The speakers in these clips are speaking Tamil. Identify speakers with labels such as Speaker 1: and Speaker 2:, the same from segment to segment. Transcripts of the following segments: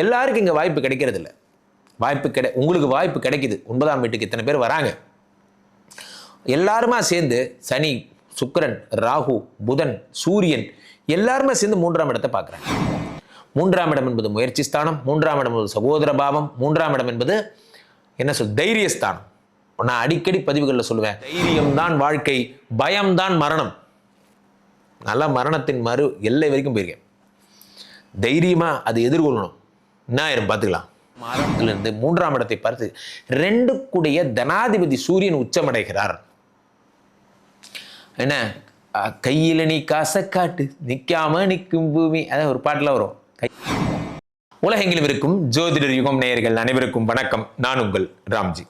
Speaker 1: எல்லாருக்கும் இங்கே வாய்ப்பு கிடைக்கிறது இல்லை வாய்ப்பு கிடை உங்களுக்கு வாய்ப்பு கிடைக்குது. ஒன்பதாம் வீட்டுக்கு இத்தனை பேர் வராங்க. எல்லாருமா சேர்ந்து சனி சுக்கிரன் ராகு புதன் சூரியன் எல்லாருமே சேர்ந்து மூன்றாம் இடத்தை பார்க்குறாங்க. மூன்றாம் இடம் என்பது முயற்சி ஸ்தானம் மூன்றாம் இடம் என்பது சகோதர பாவம் மூன்றாம் இடம் என்பது என்ன சொல் தைரியஸ்தானம் நான் அடிக்கடி பதிவுகளில் சொல்லுவேன் தைரியம் தான் வாழ்க்கை பயம்தான் மரணம். நல்லா மரணத்தின் மறு எல்லை வரைக்கும் போயிருக்கேன். தைரியமா அதை எதிர்கொள்ளணும். என்ன ஆயிரும் பார்த்துக்கலாம். மாதத்திலிருந்து மூன்றாம் இடத்தை பார்த்து ரெண்டு கூடிய தனாதிபதி சூரியன் உச்சமடைகிறார். என்ன? கையில் கையில நீ காசை காட்டு நிக்காம நிற்கும் பூமி. அதான் ஒரு பாட்டுல வரும். உலகெங்கிலும் இருக்கும் ஜோதிடர் யுகம் நேயர்கள் அனைவருக்கும் வணக்கம். நான் உங்கள் ராம்ஜி.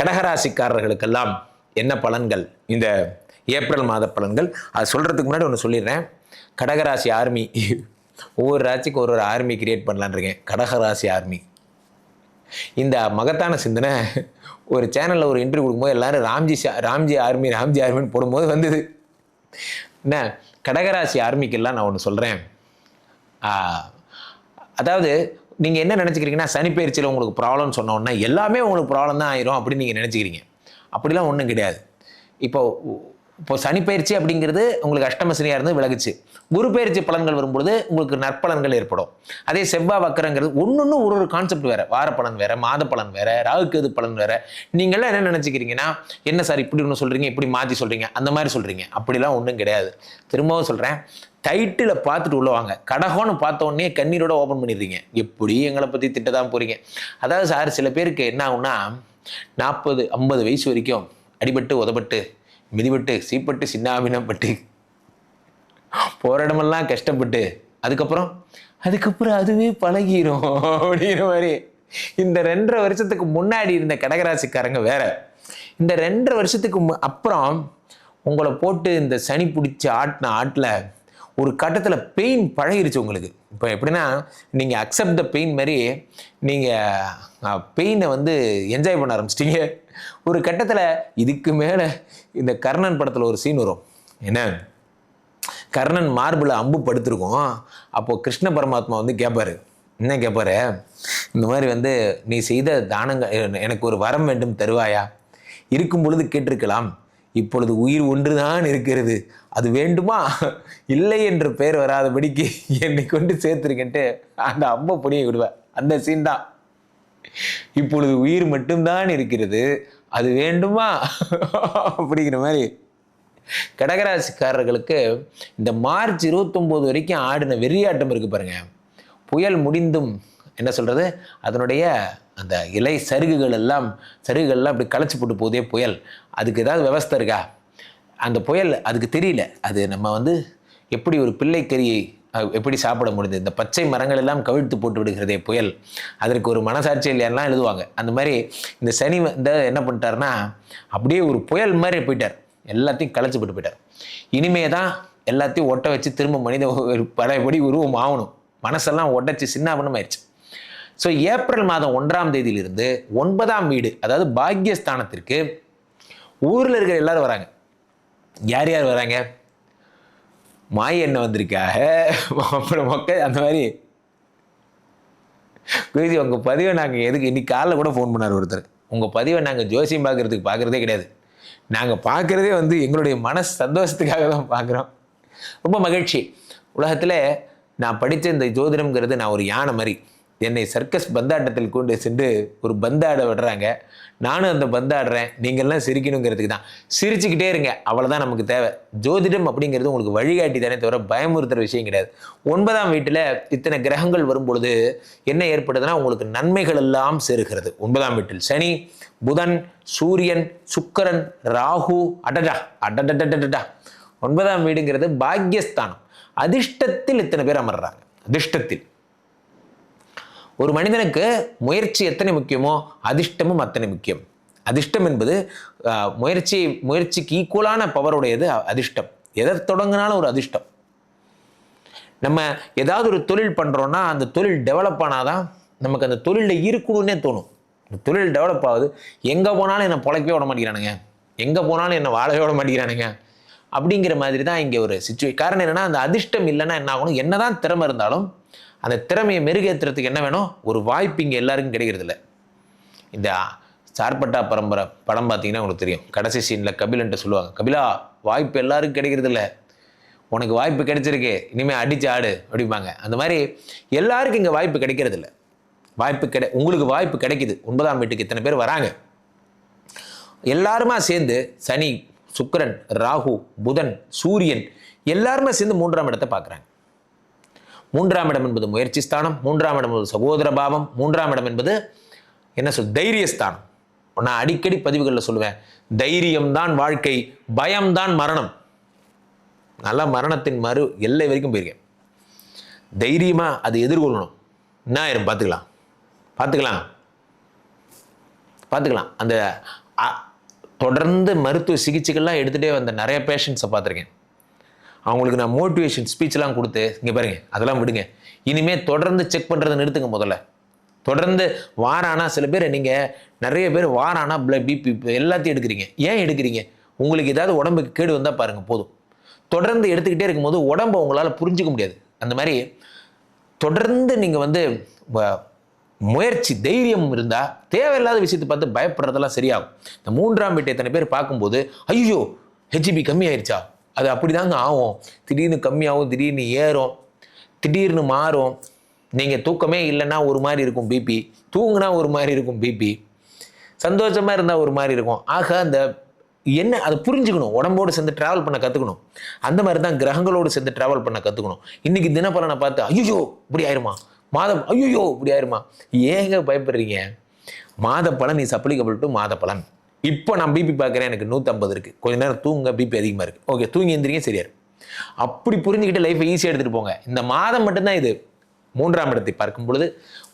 Speaker 1: கடகராசிக்காரர்களுக்கெல்லாம் என்ன பலன்கள்? இந்த ஏப்ரல் மாத பலன்கள். அது சொல்கிறதுக்கு முன்னாடி ஒன்று சொல்லிடுறேன். கடகராசி ஆர்மி ஒவ்வொரு ராசிக்கும் ஒரு ஒரு ஆர்மி கிரியேட் பண்ணலான்னு இருக்கேன். கடகராசி ஆர்மி இந்த மகத்தான சிந்தனை ஒரு சேனலில் ஒரு இன்டர்வியூ கொடுக்கும்போது எல்லாரும் ராம்ஜி ராம்ஜி ஆர்மி ராம்ஜி ஆர்மின்னு போடும்போது வந்தது. என்ன? கடகராசி ஆர்மிக்கெல்லாம் நான் ஒன்று சொல்கிறேன் அதாவது நீங்கள் என்ன நினச்சிக்கிறீங்கன்னா சனிப்பயிற்சியில் உங்களுக்கு ப்ராப்ளம்னு சொன்னோன்னா எல்லாமே உங்களுக்கு ப்ராப்ளம் தான் ஆயிரும் அப்படின்னு நீங்கள் நினச்சிக்கிறீங்க. அப்படிலாம் ஒன்றும் கிடையாது. இப்போ சனிப்பயிற்சி அப்படிங்கிறது உங்களுக்கு அஷ்டம சனியாக இருந்து விலகுச்சு. குரு பயிற்சி பலன்கள் வரும்பொழுது உங்களுக்கு நற்பலன்கள் ஏற்படும். அதே செவ்வாய் வக்கரங்கிறது ஒன்று ஒரு ஒரு கான்செப்ட் வேறு. வார பலன் வேறு மாத பலன் வேறு ராகுக்கேது பலன் வேறு. நீங்களாம் என்ன நினச்சிக்கிறீங்கன்னா என்ன சார் இப்படி ஒன்று சொல்கிறீங்க இப்படி மாற்றி சொல்கிறீங்க அந்த மாதிரி சொல்கிறீங்க அப்படிலாம் ஒன்றும் கிடையாது. திரும்பவும் சொல்கிறேன் டைட்டில் பார்த்துட்டு உள்ள வாங்க. கடகோன்னு பார்த்த உடனே கண்ணீரோட ஓப்பன் பண்ணிடுறீங்க. எப்படி எங்களை பற்றி திட்ட தான் போகிறீங்க அதாவது சார் சில பேருக்கு என்ன ஆகும்னா நாற்பது ஐம்பது வயசு வரைக்கும் அடிபட்டு உதப்பட்டு மிதிபட்டு சீப்பட்டு சின்னாபினப்பட்டு போகிற இடமெல்லாம் கஷ்டப்பட்டு அதுக்கப்புறம் அதுக்கப்புறம் அதுவே பழகிரும் அப்படிங்கிற மாதிரி. இந்த ரெண்டரை வருஷத்துக்கு முன்னாடி இருந்த கடகராசிக்காரங்க வேற. இந்த ரெண்டரை வருஷத்துக்கு மு- அப்புறம் உங்களை போட்டு இந்த சனி பிடிச்ச ஆட்டின ஆட்டில் ஒரு கட்டத்தில் பெயின் பழகிருச்சு உங்களுக்கு. இப்போ எப்படின்னா நீங்கள் அக்செப்ட் த பெயின் மாதிரி நீங்கள் பெயினை வந்து என்ஜாய் பண்ண ஆரம்பிச்சிட்டிங்க. ஒரு கட்டத்தில் இதுக்கு மேலே இந்த கர்ணன் படத்தில் ஒரு சீன் வரும். என்ன? கர்ணன் மார்பில் அம்பு படுத்திருக்கும். அப்போது கிருஷ்ண பரமாத்மா வந்து கேட்பாரு என்ன கேட்பாரு இந்த மாதிரி வந்து நீ செய்த தானங்கள் எனக்கு ஒரு வரம் வேண்டும் தருவாயா? இருக்கும் பொழுது கேட்டிருக்கலாம். இப்பொழுது உயிர் ஒன்றுதான் இருக்கிறது. அது வேண்டுமா? இல்லை என்று பெயர் வராதபடிக்கு என்னை கொண்டு சேர்த்துருக்கேன்ட்டு அந்த அம்மை புனிய விடுவேன் அந்த சீன் தான். இப்பொழுது உயிர் மட்டும்தான் இருக்கிறது. அது வேண்டுமா? அப்படிங்கிற மாதிரி கடகராசிக்காரர்களுக்கு இந்த மார்ச் இருபத்தொம்போது வரைக்கும் ஆடின வெறியாட்டம் இருக்கு பாருங்க. புயல் முடிந்தும் என்ன சொல்றது? அதனுடைய அந்த இலை சருகுகள் எல்லாம் சருகுகள்லாம் அப்படி களைச்சி போட்டு போதே புயல். அதுக்கு ஏதாவது விவஸ்தை இருக்கா? அந்த புயல் அதுக்கு தெரியல. அது நம்ம வந்து எப்படி ஒரு பிள்ளைக்கறியை எப்படி சாப்பிட முடியுது? இந்த பச்சை மரங்கள் எல்லாம் கவிழ்த்து போட்டு விடுகிறதே புயல். அதற்கு ஒரு மனசாட்சி இல்லையெல்லாம் எழுதுவாங்க. அந்த மாதிரி இந்த சனி வந்து என்ன பண்ணிட்டாருன்னா அப்படியே ஒரு புயல் மாதிரி போயிட்டார். எல்லாத்தையும் களைச்சி போட்டு போயிட்டார். இனிமே தான் எல்லாத்தையும் ஒட்ட வச்சு திரும்ப மனித ஒரு பழையபடி உருவம் ஆகணும். மனசெல்லாம் ஒட்டச்சு சின்னாபனம் ஆயிடுச்சு ஸோ ஏப்ரல் மாதம் ஒன்றாம் தேதியிலிருந்து ஒன்பதாம் வீடு அதாவது பாக்யஸ்தானத்திற்கு ஊரில் இருக்கிற எல்லாரும் வராங்க. யார் யார் வராங்க? மாய என்ன வந்திருக்காக. அப்புறம் மொக்க அந்த மாதிரி. குருஜி உங்கள் பதிவை நாங்கள் எதுக்கு? இன்னைக்கு காலைல கூட ஃபோன் பண்ணார் ஒருத்தர். உங்கள் பதிவை நாங்கள் ஜோசியம் பார்க்குறதுக்கு பார்க்குறதே கிடையாது. நாங்கள் பார்க்குறதே வந்து எங்களுடைய மன சந்தோஷத்துக்காக தான் பார்க்குறோம். ரொம்ப மகிழ்ச்சி. உலகத்தில் நான் படித்த இந்த ஜோதிடம்ங்கிறது நான் ஒரு யானை மாதிரி. என்னை சர்க்கஸ் பந்தாட்டத்தில் கொண்டு சென்று ஒரு பந்தாட விடுறாங்க. நானும் அந்த பந்தாடுறேன். நீங்கள்லாம் சிரிக்கணுங்கிறதுக்கு தான். சிரிச்சுக்கிட்டே இருங்க. அவ்வளோதான் நமக்கு தேவை. ஜோதிடம் அப்படிங்கிறது உங்களுக்கு வழிகாட்டி தானே தவிர பயமுறுத்துகிற விஷயம் கிடையாது. ஒன்பதாம் வீட்டில் இத்தனை கிரகங்கள் வரும்பொழுது என்ன ஏற்படுதுன்னா உங்களுக்கு நன்மைகள் எல்லாம் சேருகிறது. ஒன்பதாம் வீட்டில் சனி புதன் சூரியன் சுக்கரன் ராகு அடடா அடடடடடா ஒன்பதாம் வீடுங்கிறது பாக்யஸ்தானம். அதிர்ஷ்டத்தில் இத்தனை பேர் அமர்றாங்க. அதிர்ஷ்டத்தில். ஒரு மனிதனுக்கு முயற்சி எத்தனை முக்கியமோ அதிர்ஷ்டமும் அத்தனை முக்கியம். அதிர்ஷ்டம் என்பது முயற்சி முயற்சிக்கு ஈக்குவலான பவருடையது அதிர்ஷ்டம். எதை தொடங்கினாலும் ஒரு அதிர்ஷ்டம். நம்ம ஏதாவது ஒரு தொழில் பண்ணுறோன்னா அந்த தொழில் டெவலப் ஆனாதான் நமக்கு அந்த தொழிலில் இருக்கணும்னே தோணும். இந்த தொழில் டெவலப் ஆகுது. எங்கே போனாலும் என்னை பொழைக்கவே விட மாட்டேங்கிறானுங்க. எங்கே போனாலும் என்னை வாழவே விட மாட்டேங்கிறானுங்க. அப்படிங்கிற மாதிரி தான் இங்கே ஒரு சுச்சுவே காரணம் என்னென்னா அந்த அதிர்ஷ்டம் இல்லைன்னா என்ன ஆகணும்? என்னதான் திறமை இருந்தாலும் அந்த திறமையை மெருகேற்றுறதுக்கு என்ன வேணும்? ஒரு வாய்ப்பு இங்கே எல்லாருக்கும் கிடைக்கிறது இல்லை இந்த சார்பட்டா பரம்பரை படம் பார்த்தீங்கன்னா உங்களுக்கு தெரியும். கடைசி சீனில் கபிலன்ட்டு சொல்லுவாங்க. கபிலா வாய்ப்பு எல்லாருக்கும் கிடைக்கிறது இல்லை உனக்கு வாய்ப்பு கிடைச்சிருக்கு. இனிமேல் அடிச்சு ஆடு அப்படிம்பாங்க. அந்த மாதிரி எல்லாருக்கும் இங்கே வாய்ப்பு கிடைக்கிறது இல்லை வாய்ப்பு கிடை உங்களுக்கு வாய்ப்பு கிடைக்குது. ஒன்பதாம் வீட்டுக்கு இத்தனை பேர் வராங்க. எல்லாருமா சேர்ந்து சனி சுக்கிரன் ராகு புதன் சூரியன் எல்லாருமே சேர்ந்து மூன்றாம் இடத்தை பார்க்குறாங்க. மூன்றாம் இடம் என்பது முயற்சி ஸ்தானம் மூன்றாம் இடம் என்பது சகோதர பாவம் மூன்றாம் இடம் என்பது என்ன சொல் தைரியஸ்தானம் நான் அடிக்கடி பதிவுகளில் சொல்லுவேன் தைரியம்தான் வாழ்க்கை பயம்தான் மரணம். நல்லா மரணத்தின் மறு எல்லை வரைக்கும் போயிருக்கேன். தைரியமாக அது எதிர்கொள்ளணும். என்ன ஆயிரும்? பார்த்துக்கலாம். பார்த்துக்கலாம். பார்த்துக்கலாம். அந்த அ- தொடர்ந்து மருத்துவ சிகிச்சைகள்லாம் எடுத்துகிட்டே வந்த நிறைய பேஷண்ட்ஸை பார்த்துருக்கேன். அவங்களுக்கு நான் மோட்டிவேஷன் ஸ்பீச்லாம் கொடுத்து இங்கே பாருங்க அதெல்லாம் விடுங்க. இனிமேல் தொடர்ந்து செக் பண்ணுறதை நிறுத்துங்க முதல்ல. தொடர்ந்து வாரானா சில பேர் நீங்கள் நிறைய பேர் வாரானா பிளட் பிபி எல்லாத்தையும் எடுக்கிறீங்க. ஏன் எடுக்கிறீங்க? உங்களுக்கு ஏதாவது உடம்புக்கு கேடு வந்தால் பாருங்கள் போதும். தொடர்ந்து எடுத்துக்கிட்டே இருக்கும்போது உடம்பை உங்களால் புரிஞ்சுக்க முடியாது. அந்த மாதிரி தொடர்ந்து நீங்கள் வந்து முயற்சி தைரியம் இருந்தால் தேவையில்லாத விஷயத்தை பார்த்து பயப்படுறதெல்லாம் சரியாகும். இந்த மூன்றாம் வீட்டை எத்தனை பேர் பார்க்கும்போது ஐயோ ஹெச்பி கம்மியாயிருச்சா? அது அப்படிதாங்க ஆகும். திடீர்னு கம்மியாகும் திடீர்னு ஏறும் திடீர்னு மாறும். நீங்கள் தூக்கமே இல்லைன்னா ஒரு மாதிரி இருக்கும் பிபி தூங்குனா ஒரு மாதிரி இருக்கும் பிபி சந்தோஷமாக இருந்தால் ஒரு மாதிரி இருக்கும். ஆக அந்த என்ன அதை புரிஞ்சுக்கணும். உடம்போடு சேர்ந்து ட்ராவல் பண்ண கற்றுக்கணும் அந்த மாதிரி தான் கிரகங்களோடு சேர்ந்து ட்ராவல் பண்ண கற்றுக்கணும் இன்றைக்கி தினப்பலனை பார்த்து ஐயோ இப்படி ஆயிருமா? மாதம் ஐயோ இப்படி ஆயிருமா? ஏங்க பயப்படுறீங்க? மாத பலன் இஸ் அப்ளிகபிள் டு மாத பலன் இப்போ நான் பிபி பார்க்குறேன் எனக்கு நூற்றம்பது இருக்குது கொஞ்ச நேரம் தூங்க பிபி அதிகமாக இருக்குது ஓகே தூங்கி எந்திரிங்க சரியாரு அப்படி புரிஞ்சுக்கிட்டு லைஃப்பை ஈஸியாக எடுத்துகிட்டு போங்க. இந்த மாதம் மட்டும்தான் இது. மூன்றாம் இடத்தை பார்க்கும் பொழுது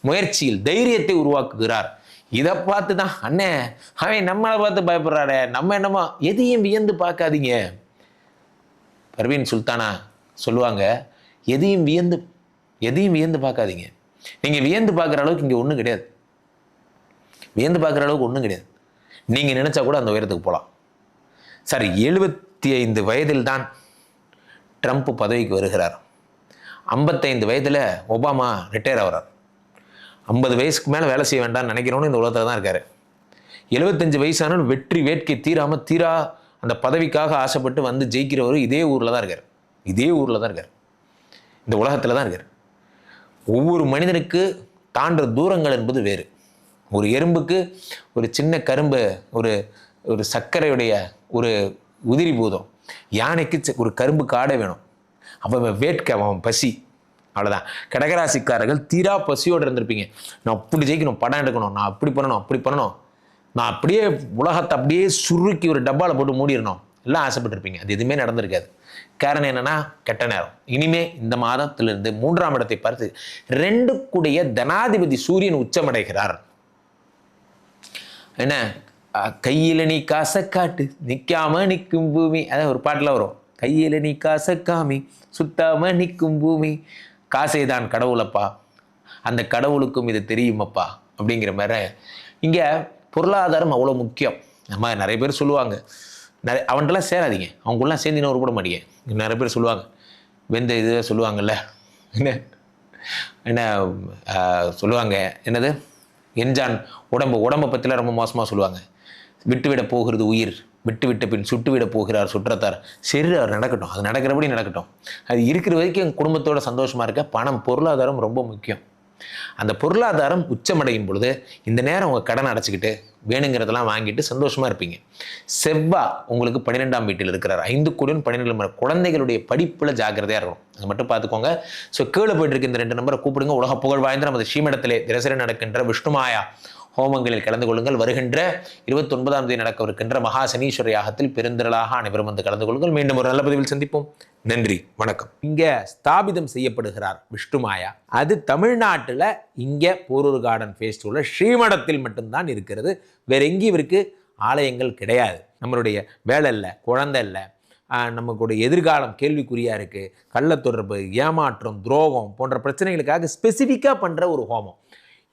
Speaker 1: முயற்சியில் தைரியத்தை உருவாக்குகிறார். இதை பார்த்து தான் அண்ணே அவன் நம்மளை பார்த்து பயப்படுறாடே நம்ம என்னமோ எதையும் வியந்து பார்க்காதீங்க. பர்வீன் சுல்தானா சொல்லுவாங்க எதையும் வியந்து எதையும் வியந்து பார்க்காதீங்க. நீங்கள் வியந்து பார்க்குற அளவுக்கு இங்கே ஒன்றும் கிடையாது. வியந்து பார்க்குற அளவுக்கு ஒன்றும் கிடையாது. நீங்கள் நினச்சா கூட அந்த உயரத்துக்கு போகலாம் சரி எழுபத்தி ஐந்து வயதில் தான் ட்ரம்ப் பதவிக்கு வருகிறார். ஐம்பத்தைந்து வயதில் ஒபாமா ரிட்டையர் ஆகிறார் ஐம்பது வயசுக்கு மேலே வேலை செய்ய வேண்டாம்னு நினைக்கிறவனு இந்த உலகத்தில் தான் இருக்கார். எழுபத்தஞ்சு வயசான வெற்றி வேட்கை தீராமல் தீரா அந்த பதவிக்காக ஆசைப்பட்டு வந்து ஜெயிக்கிறவர் இதே ஊரில் தான் இருக்கார். இதே ஊரில் தான் இருக்கார். இந்த உலகத்தில் தான் இருக்கார். ஒவ்வொரு மனிதனுக்கு தாண்டுற தூரங்கள் என்பது வேறு. ஒரு எறும்புக்கு ஒரு சின்ன கரும்பு ஒரு ஒரு சர்க்கரையுடைய ஒரு உதிரி பூதம். யானைக்கு ஒரு கரும்பு காடை வேணும். அவன் வேட்கை அவன் பசி. அவ்வளோதான் கடகராசிக்காரர்கள் தீரா பசியோடு இருந்திருப்பீங்க. நான் அப்படி ஜெயிக்கணும் படம் எடுக்கணும் நான் அப்படி பண்ணணும் அப்படி பண்ணணும். நான் அப்படியே உலகத்தை அப்படியே சுருக்கி ஒரு டப்பாவில் போட்டு மூடிடணும். எல்லாம் ஆசைப்பட்டிருப்பீங்க. அது எதுவுமே நடந்திருக்காது. காரணம் என்னன்னா கெட்ட நேரம். இனிமே இந்த மாதத்திலிருந்து மூன்றாம் இடத்தை பார்த்து ரெண்டு கூடிய தனாதிபதி சூரியன் உச்சமடைகிறார். என்ன? கையில் நீ காசை காட்டு நிக்காம நிற்கும் பூமி. அதான் ஒரு பாட்டில் வரும். கையில நீ காசை காமி சுத்தாம நிற்கும் பூமி. காசே தான் கடவுளப்பா. அந்த கடவுளுக்கும் இது தெரியுமப்பா. அப்படிங்கிற மாதிரி. இங்கே பொருளாதாரம் அவ்வளோ முக்கியம். நம்ம நிறைய பேர் சொல்லுவாங்க. நிறைய அவன்கிட்டலாம் சேராதீங்க. அவங்களாம் சேர்ந்து நான் கூட மாட்டீங்க நிறைய பேர் சொல்லுவாங்க. வெந்த இது சொல்லுவாங்கல்ல. என்ன? என்ன சொல்லுவாங்க. என்னது? என்ஜான் உடம்பு உடம்பை பற்றிலாம் ரொம்ப மோசமாக சொல்லுவாங்க. விட்டு விட போகிறது உயிர் விட்டு விட்ட பின் சுட்டுவிட போகிறார் சுற்றத்தார். சரி அவர் நடக்கட்டும். அது நடக்கிறபடி நடக்கட்டும். அது இருக்கிற வரைக்கும் என் குடும்பத்தோட சந்தோஷமாக இருக்க. பணம் பொருளாதாரம் ரொம்ப முக்கியம். அந்த பொருளாதாரம் உச்சமடையும் பொழுது இந்த நேரம் உங்கள் கடன் அடைச்சிக்கிட்டு வேணுங்கிறதெல்லாம் வாங்கிட்டு சந்தோஷமாக இருப்பீங்க. செவ்வா உங்களுக்கு பன்னிரெண்டாம் வீட்டில் இருக்கிறார். ஐந்து கோடியும் பன்னிரெண்டு நம்பர் குழந்தைகளுடைய படிப்பில் ஜாக்கிரதையாக இருக்கும் அது மட்டும் பார்த்துக்கோங்க. ஸோ கீழே போயிட்டு இருக்க இந்த ரெண்டு நம்பரை கூப்பிடுங்க. உலக புகழ் வாய்ந்த நமது ஸ்ரீமடத்திலே தினசரி நடக்கின்ற விஷ்ணுமாயா. ஹோமங்களில் கலந்து கொள்ளுங்கள். வருகின்ற இருபத்தி ஒன்பதாம் தேதி நடக்கவிருக்கின்ற மகா சனீஸ்வர யாகத்தில் பெருந்திரளாக அனைவரும் வந்து கலந்து கொள்ளுங்கள். மீண்டும் ஒரு நல்ல பதிவில் சந்திப்போம். நன்றி வணக்கம். இங்கே ஸ்தாபிதம் செய்யப்படுகிறார் விஷ்ணுமாயா அது தமிழ்நாட்டில் இங்கே போரூர் கார்டன் ஃபேஸ்டிவலில் ஸ்ரீமடத்தில் மட்டும்தான் இருக்கிறது. வேற எங்கேயும் இவருக்கு ஆலயங்கள் கிடையாது. நம்மளுடைய வேலை இல்லை குழந்தை இல்லை. நமக்குடைய எதிர்காலம் கேள்விக்குறியாக இருக்குது கள்ளத்தொடர்பு ஏமாற்றம் துரோகம் போன்ற பிரச்சனைகளுக்காக ஸ்பெசிஃபிக்காக பண்ணுற ஒரு ஹோமம்.